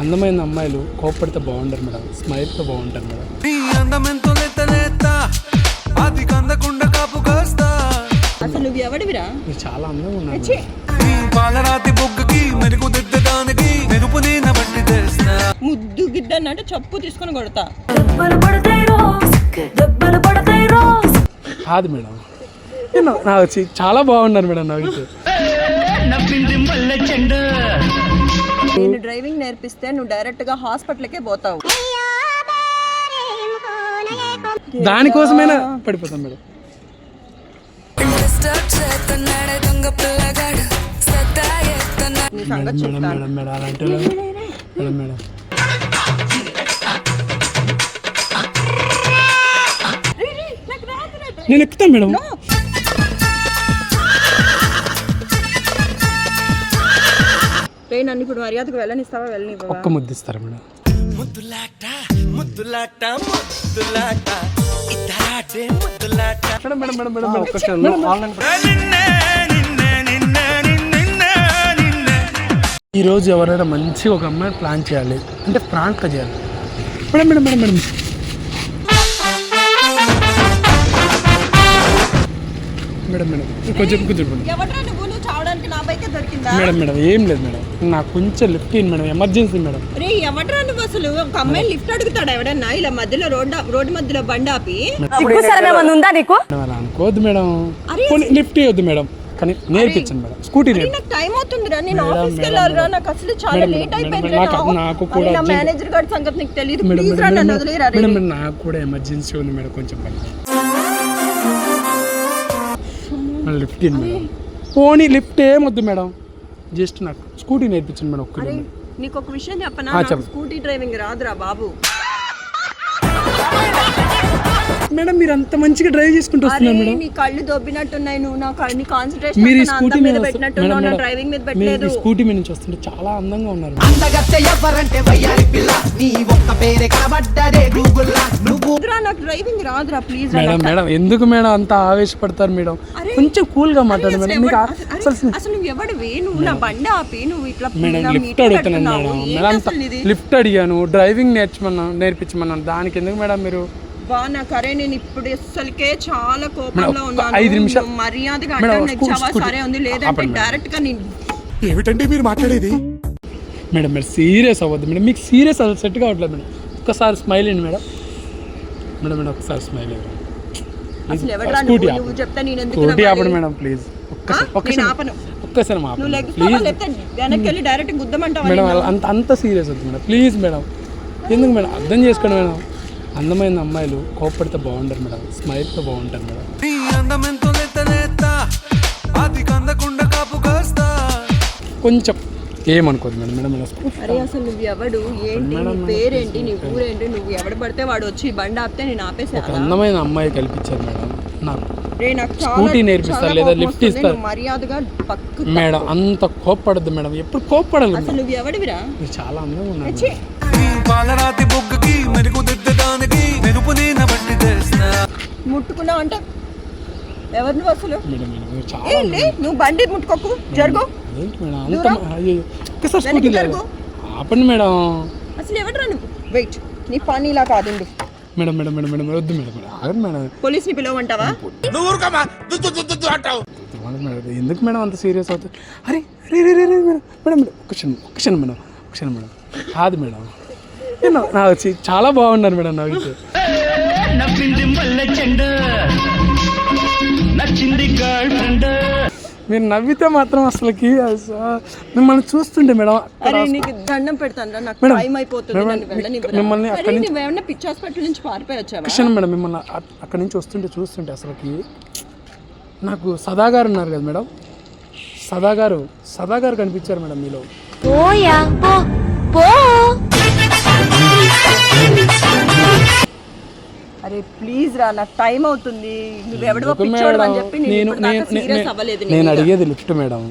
అందమైన అమ్మాయిలు కోప్పడితే బాగుంటారు మేడం. స్మైల్తో బాగుంటారు మేడం. అసలు నువ్వు ఎవడివిరా? మీరు చాలా అందంగా ఉన్నారు పాలరాతి బొగ్గకి మెరుగు దిద్దడానికి మెరుపు నేను బట్టి తెస్తా. ముద్దు గిడ్డ అంటే చెప్పు తీసుకొని కొడతా. కాదు మేడం. నాకు వచ్చి చాలా బాగున్నారు మేడం నాకు నేను డ్రైవింగ్ నేర్పిస్తే నువ్వు డైరెక్ట్గా హాస్పిటల్కే పోతావు. దానికోసమైనా పడిపోతాం మేడం. డిస్టర్బ్ చేస్తున్నాడే దొంగ రే నన్ను ఇప్పుడు మర్యాదకు వెళ్ళనిస్తావా? వెళ్ళనివ్వవా? ఒక్క ముద్దిస్తారా మేడం. ముద్దులాట ముద్దులాట ముద్దులాట. ఇతరాటే ముద్దులాట. మేడం మేడం మేడం మేడం ఒక్క నిమిషం. ఆన్లైన్ నిన్నే నిన్నే నిన్నే నిన్నే నిన్నే ఈ రోజు ఎవరైనా మంచి ఒక అమ్మాయిని ప్లాన్ చేయాలి అంటే ప్రాంక్ చేయాలి. Madam madam madam madam. Madam madam కొంచెం కొంచెం. నా బైకే దొరికిందా? మేడం మేడం ఏం లేదు మేడం. నాకు కొంచెం lift in madam emergency madam. రే ఎవడ్రా నువ్వు అసలు? ఒక అమ్మాయి లిఫ్ట్ అడుగుతాడు ఎవడన్నా? ఇలా మధ్యలో రోడ్ రోడ్డు మధ్యలో బండి ఆపి? ఉందా నీకు? మేడం అలా అనుకోవద్దు మేడం. పోనీ లిఫ్ట్ ఇవ్వద్దు మేడం. కానీ నేర్పించండి మేడం. స్కూటీ నేర్పి నాకు టైం అవుతుందిరా. నేను ఆఫీస్కి వెళ్ళాలిరా. నాకు అసలు చాలా మేడం, లేట్ మేడం, అయిపోయింది మేడం, నాకు- నాకు కూడా నా. మేనేజర్ గారి సంగతి నీకు తెలియదు మేడం ప్లీజ్ రా మేడం నన్ను వదిలేరా రే. మేడం మేడం నాకు కూడా ఎమర్జెన్సీ ఉంది మేడం కొంచెం పని లిఫ్ట్ ఇన్ మేడం. పోనీ లిఫ్ట్ ఏమొద్దు మేడం? జస్ట్ నాకు స్కూటీ నేర్పించండి మేడం ఒక్క నీకు ఒక విషయం చెప్పనా. స్కూటీ డ్రైవింగ్ రాదురా బాబు. మేడం మీరు అంత మంచిగా డ్రైవ్ చేసుకుంటూ వస్తున్నారు మేడం. నీ కళ్ళు దొబ్బినట్టున్నాయి నువ్వు నా కళ్ళు నీ కాన్సన్ట్రేషన్ మీరు ఈ స్కూటీ మీద పెట్టినట్టున్నావు మేడం, నా డ్రైవింగ్ మీద పెట్టలేదు. స్కూటీ మీద నుంచి వస్తుంటే చాలా అందంగా ఉన్నారు. అందగత్తె ఎవరంటే వయ్యారి పిల్ల. నీ ఒక్క పేరే కనబడ్డదే గూగుల్లా. నువ్వు నాకు డ్రైవింగ్ రాదురా ప్లీజ్ మేడం మేడం ఎందుకు మేడం అంత ఆవేశపడతారు మేడం. కొంచెం కూల్గా మాట్లాడండి అసలు మేడం. మీకు ఎవడు- అసలు అసలు నువ్వు ఎవడివి నువ్వు నా బండి ఆపి నువ్వు ఇట్లా మేడం నా లిఫ్ట్ అడుగుతున్నాను. మేడం. మేడం అంత అసలు ఇది? లిఫ్ట్ అడిగాను డ్రైవింగ్ నేర్చుమన్నాను నేర్పించమన్నాను. దానికి ఎందుకు మేడం మీరు? బా నాకు అరే నేను ఇప్పుడు అసలుకే చాలా కోపంలో ఉన్నాను. మర్యాదగా. సరే ఉంది. లేదంటే. డైరెక్ట్గా నేను ఏమిటండి మీరు మాట్లాడేది? మేడం మీరు సీరియస్ అవ్వద్దు. మేడం మీకు సీరియస్ అసలు సెట్ కావట్లేదు మేడం. ఒక్కసారి స్మైల్ అండి మేడం. మేడం మేడం ఒకసారి స్మైల్ స్కూటీ ఆపండి. Scooty madam please. ఒక్కసారి ప్లీజ్. మేడం అంత అంత సీరియస్ వద్దు మేడం. Please madam. ఎందుకు మేడం? అర్థం చేసుకోండి మేడం. అందమైన అమ్మాయిలు కోప్పడితే బాగుంటారు మేడం. స్మైల్తో బాగుంటారు మేడం. కొంచెం ఏమనుకోదు మేడం. మేడం అరే అసలు నువ్వు ఎవడు? ఏంటి? నీ పేరేంటి? నీ ఊరేంటి? నువ్వు ఎవడు పడితే వాడు వచ్చి బండి ఆపితే నేను ఒక ఆపేసాను అందమైన అమ్మాయి కల్పించారు మేడం. నాకు రే నాకు చాలా స్కూటీ నేర్పిస్తారు చాలా లేదా కోపం లిఫ్ట్ వస్తుంది. ఇస్తారు. నువ్వు మర్యాదగా పక్కు మేడం అంత కోప్పడద్దు మేడం. ఎప్పుడు కోప్పడాలి అసలు. నువ్వు ఎవడివిరా? మీరు చాలా అందంగా ఉన్నారు! మేడం. పాలరాతి బొగ్గకి మెరుగు దిద్దడానికి మెరుపు నేను బట్టి తెస్తా. ముట్టుకున్నావు అంటే ఎవరు నువ్వు అసలు ఏంటి? నువ్వు బండి ముట్టుకోకు జరుగు. దూరం. వెనక్కి జరుగు. ఆపండి మేడం. అసలు ఎవడరా నువ్వు? వెయిట్ నీ పని ఇలా కాదు ఉండు. మేడం మేడం మేడం మేడం వద్దు మేడం మేడం ఆగండి మేడం. పోలీస్ని పిలవమంటావా? ఇవ్వండి మేడం ఎందుకు మేడం అంత సీరియస్ అవుతుంది? అరే అరే రే రే రే మేడం మేడం మేడం ఒక్క క్షణం ఒక్క క్షణం మేడం ఒక్క క్షణం మేడం. కాదు మేడం. నాకు వచ్చి చాలా బాగున్నారు మేడం నాకు మీరు నవ్వితే మాత్రం అసలుకి అస- మిమ్మల్ని చూస్తుంటే మేడం అక్కడ అరే నీకు దండం పెడతాను? మిమ్మల్ని క్షణం మేడం మిమ్మల్ని అక్కడి నుంచి వస్తుంటే చూస్తుంటే అసలుకి నాకు సదా గారు ఉన్నారు కదా మేడం. సదా గారు సదా గారు కనిపించారు మేడం మీలో. అరే ప్లీజ్ రా నాకు టైం అవుతుంది. నువ్వెవడో పిచ్చోడు అని? చెప్పి నేను సీరియస్ అవ్వలేదు నీ నేను. అడిగేది లిఫ్ట్ మేడం.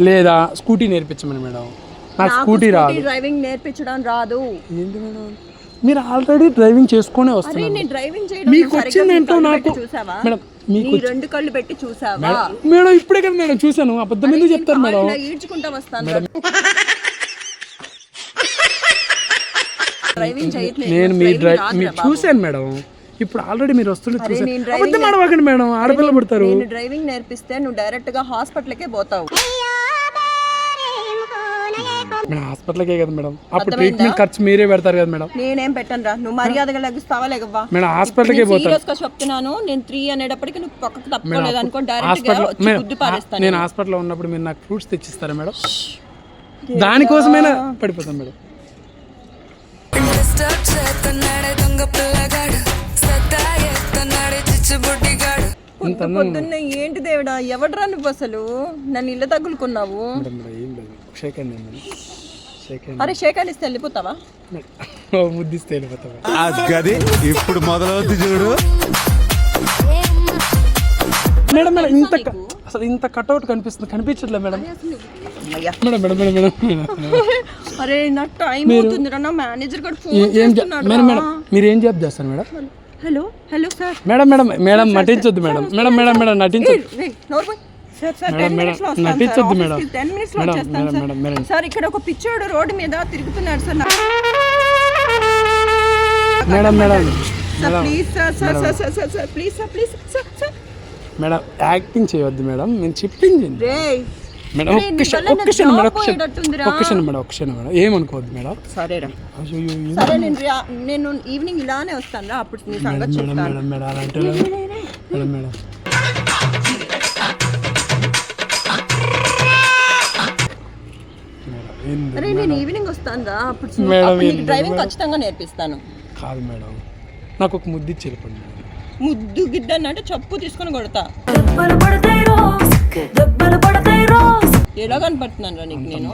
లేదా స్కూటీ నేర్పించమని మేడం. నాకు స్కూటీ రాదు. డ్రైవింగ్ నేర్పించడం రాదు. ఏంటి మేడం? మీరు ఆల్రెడీ డ్రైవింగ్ చేసుకునే వస్తున్నారు. నేను డ్రైవింగ్ చేయడం మీకు వచ్చిందేంటో కళ్ళు నాకు- చూసావా? మేడం, మీకు నీ రెండు కళ్ళు పెట్టి చూసావా? మేడం ఇప్పుడే కదా మేడం చూశాను. అబద్ధం ఎందుకు చెప్తారు మేడం? ఈడ్చుకుంటా వస్తాను రా. డ్రైవింగ్ చేయట్లేదు. నేను మీ రాదురా మీరు. చూశాను మేడం. ఇప్పుడు ఆల్రెడీ మీరు వస్తుంటే చూసాను అబద్ధం ఆడవాకండి మేడం. ఆడపిల్ల పడతారు. నేను డ్రైవింగ్ నేర్పిస్తే నువ్వు డైరెక్ట్గా హాస్పిటల్కే పోతావు. మేడం హాస్పిటల్కే కదా మేడం. అప్పుడు? ట్రీట్మెంట్ ఖర్చు మీరే పెడతారు కదా మేడం. నేనేం పెట్టను రా నువ్వు మర్యాదగా లెగిస్తావా లేకవ్వా మేడం హాస్పిటల్కే పోతారు. సీరియస్గా చెప్తున్నాను. నేను త్రీ అనేటప్పటికి నువ్వు పక్కకు తప్పుకోలేదు అనుకో డైరెక్ట్గా గుద్దు పారేస్తాను నేను హాస్పిటల్లో ఉన్నప్పుడు మీరు నాకు ఫ్రూట్స్ తెచ్చిస్తారా మేడం? దానికోసమైనా పడిపోతాం మేడం. డిస్టర్బ్ చేస్తున్నాడే దొంగ పిల్లగాడు. సత్తా ఎత్తున్నాడే చిచ్చుబుడ్డిగాడు పొద్దు పొద్దున్నే ఏంటి దేవుడా? ఎవడరా నువ్వు అసలు? నన్ను ఇల్లు తగులుకున్నావు. అరే షేక్ ఇస్తే వెళ్ళిపోతావా? ముద్దిస్తే. గది ఇప్పుడు మొదలవుద్ది చూడు. మేడం మేడం ఇంత అసలు ఇంత కట్అవుట్ కనిపిస్తుంది. కనిపించట్లేదు మేడం. అయ్యా. Madam madam madam madam madam. అరే నాకు టైం అవుతుంది రా నా మేనేజర్ కూడా ఫోన్ చేస్తున్నాడు మేడం మేడం మీరు ఏం జాబ్ చేస్తారు madam? Hello hello sir. Madam madam madam నటించొద్దు madam. Madam madam madam నటించొద్దు. నటించొద్దు మేడం. టెన్ మినిట్స్లో వచ్చేస్తాను మేడం, మేడం. సార్ ఇక్కడ ఒక పిచ్చోడు రోడ్డు మీద తిరుగుతున్నాడు సార్. నా- madam. Madam please sir sir sir sir sir sir please sir please sir sir. Madam acting చేయవద్దు మేడం. నేను చెప్పింది మేడం ఒక్క క్షణం ఒక్క క్షణం మేడం ఒక్క క్షణం మేడం ఒక్క క్షణం మేడం ఏమనుకోవద్దు మేడం. సరేరా. సరే నేను ఈవినింగ్ ఇలానే వస్తాను రా అప్పుడు నీ సంగతి మేడం చెప్తాను. మేడం మేడం అలా అంటే మేడం మేడం. అరే నేను ఈవినింగ్ వస్తాను రా అప్పుడు మేడం, డ్రైవింగ్? ఖచ్చితంగా నేర్పిస్తాను. కాదు మేడం నాకు ఒక ముద్దు ఇచ్చి వెళ్ళిపోండి మేడం. ముద్దు గిడ్డ అంటే చెప్పు తీసుకొని కొడతా. ఎలా కనపడుతున్నాను రా నీకు నేను?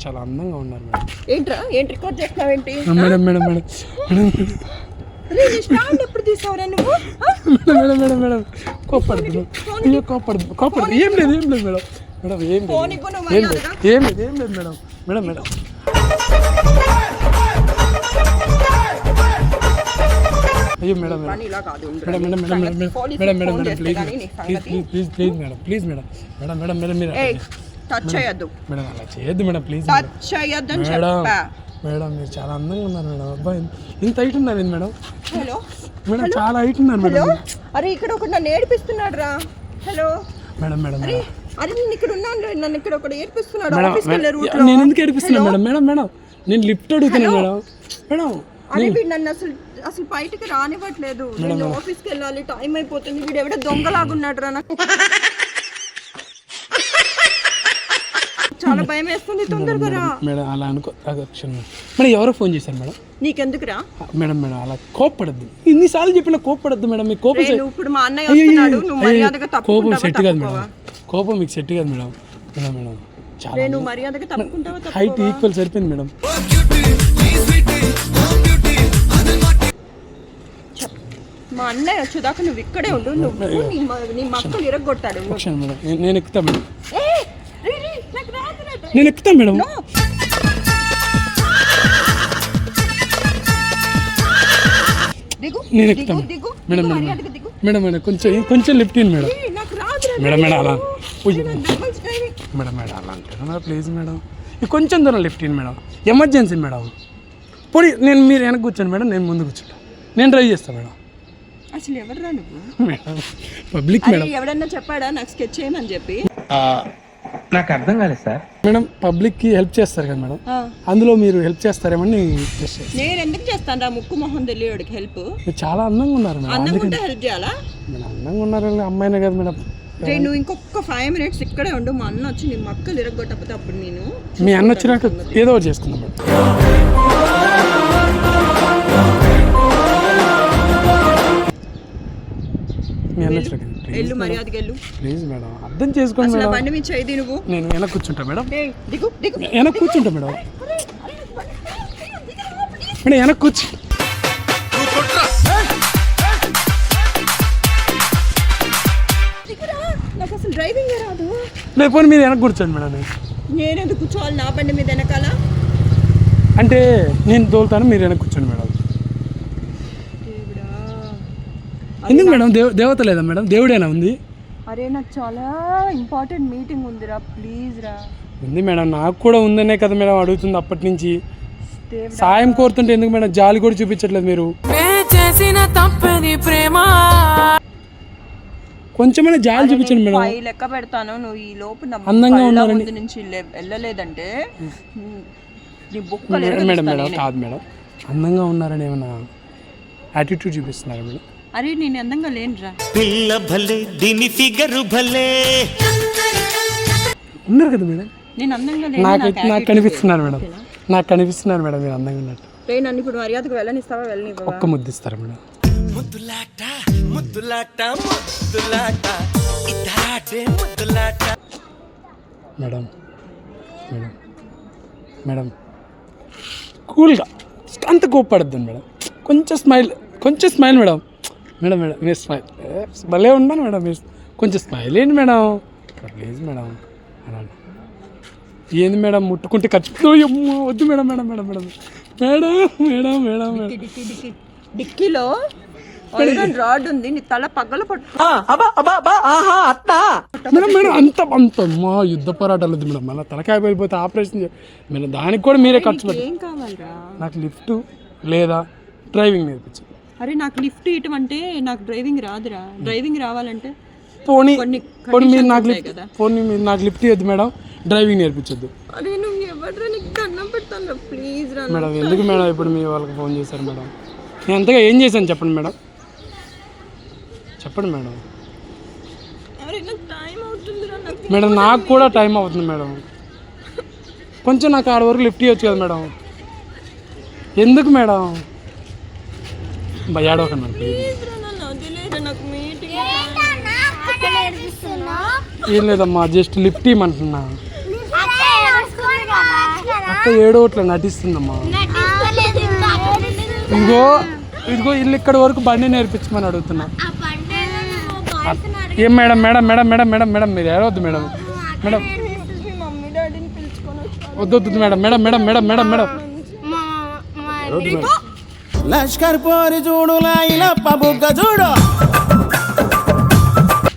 చాలా అందంగా ఉన్నారు మేడం. ఏంట్రా? ఏంటి రికార్డ్ ఆ, మేడం మేడం మేడం. స్టాండ్ ఎప్పుడు తీసావురా నువ్వు? మేడం మేడం మేడం కోపడదు అయ్యో ఏం లేదు ఏం లేదు మేడం. మేడం ఏం లేదు. ఏం లేదు ఏం లేదు మేడం. Madam madam. అయ్యో madam madam. Madam madam madam madam madam madam please please. Please please madam please madam. Madam madam madam మీరు టచ్ చేయొద్దు. మేడం అలా చేయొద్దు మేడం ప్లీజ్ టచ్ చేయొద్దని మేడం చెప్పా. మేడం మీరు చాలా అందంగా ఉన్నారు మేడం అబ్బాయి ఇంత హైట్ ఉన్నారు ఏంది మేడం? హలో మేడం చాలా హైట్ ఉన్నారు మేడం. అరే ఇక్కడ ఒకటి నన్ను ఏడిపిస్తున్నాడు రా. హలో మేడం మేడం అరే నేను ఇక్కడ ఉన్నాను నన్ను ఇక్కడ ఒకటి ఏడిపిస్తున్నాడు ఆఫీస్కి వెళ్ళే నేను ఎందుకు ఏడిపిస్తున్నా మేడం? మేడం మేడం నేను లిఫ్ట్ అడుగుతున్నాను మేడం. మేడం అరే వీడు నన్ను అసలు అసలు బయటికి రానివ్వట్లేదు. నేను ఆఫీస్కి వెళ్ళాలి టైం అయిపోతుంది. వీడు ఎవడో దొంగలాగున్నాడు రా నాకు. చాలా భయం వేస్తుంది తొందరగా రా. మేడం అలా అనుకో క్షణం. మేడం. ఎవరో ఫోన్ చేశారు మేడం? నీకెందుకురా? మేడం మేడం అలా కోప్పడద్దు. ఇన్నిసార్లు చెప్పిన కోప్పడద్దు మేడం. మీకు కోపం రే, ఇప్పుడు మా అన్నయ్య వస్తున్నాడు. నువ్వు మర్యాదగా కోపం సెట్ కాదు మేడం. కోపం మీకు సెట్ కాదు మేడం. మేడం మేడం చాలా రే నువ్వు మర్యాదగా హైట్ ఈక్వల్ సరిపోయింది మేడం. మా అన్నయ్య వచ్చేదాకా నువ్వు ఇక్కడే ఉండు. నువ్వు నీ మ- నీ మక్కలు ఇరగొట్టాడు మేడం. నేను- నేను ఎక్కుతా మేడం. ఏయ్, రే, రే, నాకు రాదురా డ్రైవింగ్. నేను ఎక్కుతా మేడం. దిగు నేను ఎక్కుతాను దిగు. మేడం. దిగు, మేడం మర్యాదగా దిగు. మేడం మేడం కొంచెం కొంచెం లిఫ్ట్ ఇన్ మేడం. ఏయ్, నాకు రాదురా మేడం మేడం అలా. ఉయ్ నాకు మేడం మేడం అలా అంటారా ప్లీజ్ మేడం. ఇది కొంచెం దూరం lift in madam. Emergency madam. పొడి నేను మీరు వెనక కూర్చోండి మేడం. నేను ముందు కూర్చుంటా. నేను డ్రైవ్ చేస్తాను మేడం. అసలు ఎవర్రా నువ్వు? Madam public madam. ఎవడన్నా చెప్పాడా? నాకు స్కెచ్ చేయమని చెప్పి. నాకు అర్థం కాలేదు సార్. మేడం పబ్లిక్కి హెల్ప్ చేస్తారు కదా మేడం. అందులో మీరు హెల్ప్ చేస్తారేమని నేను ఎందుకు చేస్తాను రా? ముక్కు మొహం తెలియడికి హెల్ప్ మీరు చాలా అందంగా ఉన్నారు మేడం. అన్నం అందుకని. ఉంటే హెల్ప్ చేయాలా? మేడం అందంగా ఉన్నారు అమ్మాయినే కదా మేడం. రే నువ్వు ఇంకొక ఫైవ్ మినిట్స్ ఇక్కడే ఉండు. మా అన్న వచ్చి నీ మక్కలు ఇరగొట్టకపోతే అప్పుడు నేను మీ అన్న వచ్చినాక ఏదో ఒకటి చేసుకుందాం మేడం. మీ అన్న వచ్చినాక ప్లీజ్ ఎల్లు మర్యాదగా ఎల్లు ప్లీజ్ మేడం. అర్థం చేసుకోండి మేడం. బండి మీద చేయి నువ్వు నేను వెనక కూర్చుంటా మేడం. ఏయ్, దిగు దిగు. వెనక కూర్చుంటా మేడం. మేడం వెనక కూర్చు. దిగురా. నాకు అసలు డ్రైవింగ్ రాదు. లేకపోతే మీరు వెనక కూర్చోండి మేడం నేను. నేనెందుకు కూర్చోవాలి నా బండి మీద వెనకాల? అంటే నేను తోలుతాను మీరు వెనక కూర్చోండి మేడం దేవుడా ఎందుకు మేడం? దేవ దేవత లేదా మేడం? దేవుడేనా ఉంది? అరే నాకు చాలా ఇంపార్టెంట్ మీటింగ్ ఉందిరా. ప్లీజ్ రా. ఉంది మేడం. నాకు కూడా ఉందనే కదా మేడం అడుగుతుంది అప్పటి నుంచి. సాయం కోరుతుంటే ఎందుకు మేడం? జాలి కూడా చూపించట్లేదు మీరు. చేసిన తప్పని ప్రేమ. కొంచెమైనా జాలి చూపించండి మేడం. లెక్క పెడతాను. నువ్వు ఈ లోపు నా అందంగా ముందు నుంచి లే- వెళ్ళలేదంటే నీ బుక్ మేడం మేడం మేడం కాదు మేడం. అందంగా ఉన్నారని ఏమైనా యాటిట్యూడ్ చూపిస్తున్నారు మేడం? అరే నేను అందంగా లేనురా. పిల్ల భలే దీని ఫిగరు భలే. ఉన్నారు కదా మేడం? నేను అందంగా లేను నాకు నాకు కనిపిస్తున్నారు మేడం. నాకు కనిపిస్తున్నారు మేడం మీరు అందంగా ఉన్నట్టు. రే నన్ను ఇప్పుడు మర్యాదకు వెళ్ళనిస్తావా వెళ్ళనివ్వవా? ఒక్క ముద్దిస్తారు మేడం. ముద్దులాట ముద్దులాట ముద్దులాట. ఇతరాటే ముద్దులాట. Madam madam madam. కూల్గా అంత కోప్పడద్దు మేడం. కొంచెం స్మైల్ కొంచెం స్మైల్ మేడం. మేడం మేడం మీరు స్మైల్ భలే ఉన్నాను మేడం మీరు కొంచెం స్మైల్ ఏంటి మేడం? ప్లీజ్ మేడం అనండి ఏంది మేడం ముట్టుకుంటే ఖర్చు వద్దు madam madam madam madam. Madam madam madam madam. Dicky dicky డిక్కీలో rod ఉంది నీ తల మేడం మేడం అంత అంత మా యుద్ధ పోరాటాలు వద్దు మేడం. మన తలకాయ వెళ్ళిపోతే ఆపరేషన్ మేడం దానికి కూడా మీరే ఖర్చు కావాలరా? నాకు లిఫ్ట్ లేదా డ్రైవింగ్ నేర్పించు అరే నాకు లిఫ్ట్ ఇవ్వటం అంటే నాకు డ్రైవింగ్ రాదురా. డ్రైవింగ్ రావాలంటే పోనీ కొన్ని పోనీ మీరు నాకు లిఫ్ట్ కదా. పోనీ మీరు నాకు లిఫ్ట్ ఇవ్వద్దు మేడం డ్రైవింగ్ నేర్పించొద్దు. అరే నువ్వు ఎవడరా నీకు దండం పెడతాను ప్లీజ్ రా మేడం ఎందుకు మేడం ఇప్పుడు మీ వాళ్ళకి ఫోన్ చేశారు మేడం? నేను అంతగా ఏం చేశాను చెప్పండి మేడం? చెప్పండి మేడం. అరే నాకు టైం అవుతుందిరా నాకు మేడం నాకు కూడా టైం అవుతుంది మేడం. కొంచెం నాకు ఆడ వరకు లిఫ్ట్ ఇవ్వచ్చు కదా మేడం. ఎందుకు మేడం భయాడోకండి మేడం please. ప్లీజ్ రా నన్ను వదిలేరా నాకు మీటింగ్ ఏం లేదమ్మా జస్ట్ లిఫ్ట్ ఇవ్వమంటున్నా అక్క ఏడోట్ల నటిస్తుందమ్మా. ఇదిగో ఇదిగో ఇల్లు ఇక్కడ వరకు బండి నేర్పించమని అడుగుతున్నా. ఏం madam madam madam madam madam madam మీరు ఏడవద్దు మేడం? మేడం. మీ మమ్మీ డాడీని పిలుచుకొని వచ్చాను. వద్దు వద్దు madam madam madam madam madam madam? Lashkar పోరి చూడు లాయిలప్ప బుగ్గ చూడు.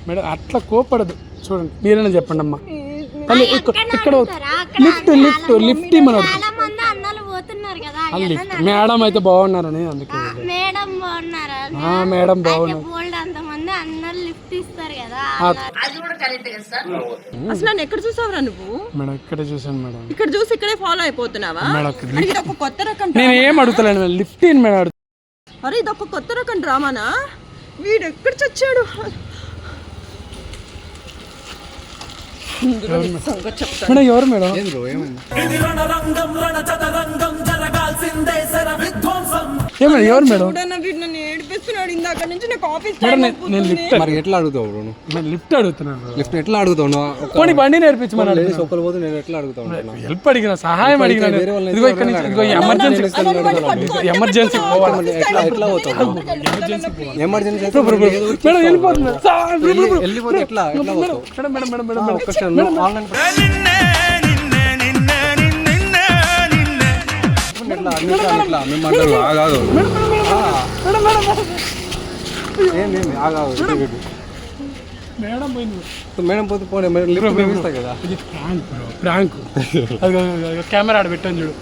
మేడం అట్లా కోపడదు చూడండి మీరైనా చెప్పండి అమ్మా తల్లి ఇక్కడ లిఫ్ట్ లిఫ్ట్ లిఫ్ట్ ఆ లిఫ్ట్. మేడం అయితే బాగున్నారని అందుకే మేడం బాగున్నారా? ఆ, మేడం బాగున్నారు. అన్నలు లిఫ్ట్ ఇస్తారు కదా అసలు నన్ను ఎక్కడ చూసావురా నువ్వు? మేడం ఇక్కడే చూసాను మేడం. ఇక్కడ చూసి ఇక్కడే ఫాలో అయిపోతున్నావా? మేడం అరే, ఇది ఒక కొత్త రకం నేను ఏం అడుగుతలేను మేడం లిఫ్ట్ ఇన్ మేడం అడుగు అరే ఇది ఒక కొత్త రకం డ్రామానా? వీడు ఎక్కడ చచ్చాడు? మేడం? ఎవరు మేడం? ఏమేడం ఎవరు మేడం? చూడన్న వీడు నన్ను ఏడిపిస్తున్నాడు ఇందాక నుంచి నాకు ఆఫీస్ మేడం నేను- నేను లిఫ్ట్ మరి ఎట్లా అడుగుతావు బ్రో నువ్వు? నేను లిఫ్ట్ అడుగుతున్నాను. లిఫ్ట్ ఎట్లా అడుగుతావు? నువ్వు ఒక పోనీ బండి నేర్పించమని లేడీస్ అడుగుతున్నా. ఒక్కరు పోతే నేను ఎట్లా అడుగుతావు అంటున్నా. హెల్ప్ అడిగిన సహాయం అడిగిన వేరే వాళ్ళని ఇదిగో ఇక్కడ నుంచి ఇదిగో ఎమర్జెన్సీ ఎమర్జెన్సీ పోవాలి. ఎట్లా ఎట్లా పోతావు ఎమర్జెన్సీ అయితే మేడం వెళ్ళిపోతుంది. సార్, వెళ్ళిపోతే ఎట్లా ఎట్లా పోతావు madam madam madam madam. Madam ఒక్క నిమిషం, నువ్వు ఆన్లైన్ నిన్నే నిన్నే నిన్నే నిన్నే నిన్నే ఎట్లా ఎట్లా మేము అంటారు ఆగాదు మేడం పోయింది. మేడం పోతే పోనీ లిఫ్ట్ మేము ఇస్తాయి కదా. Prank prank. కెమెరా ఆడ పెట్టాను చూడు.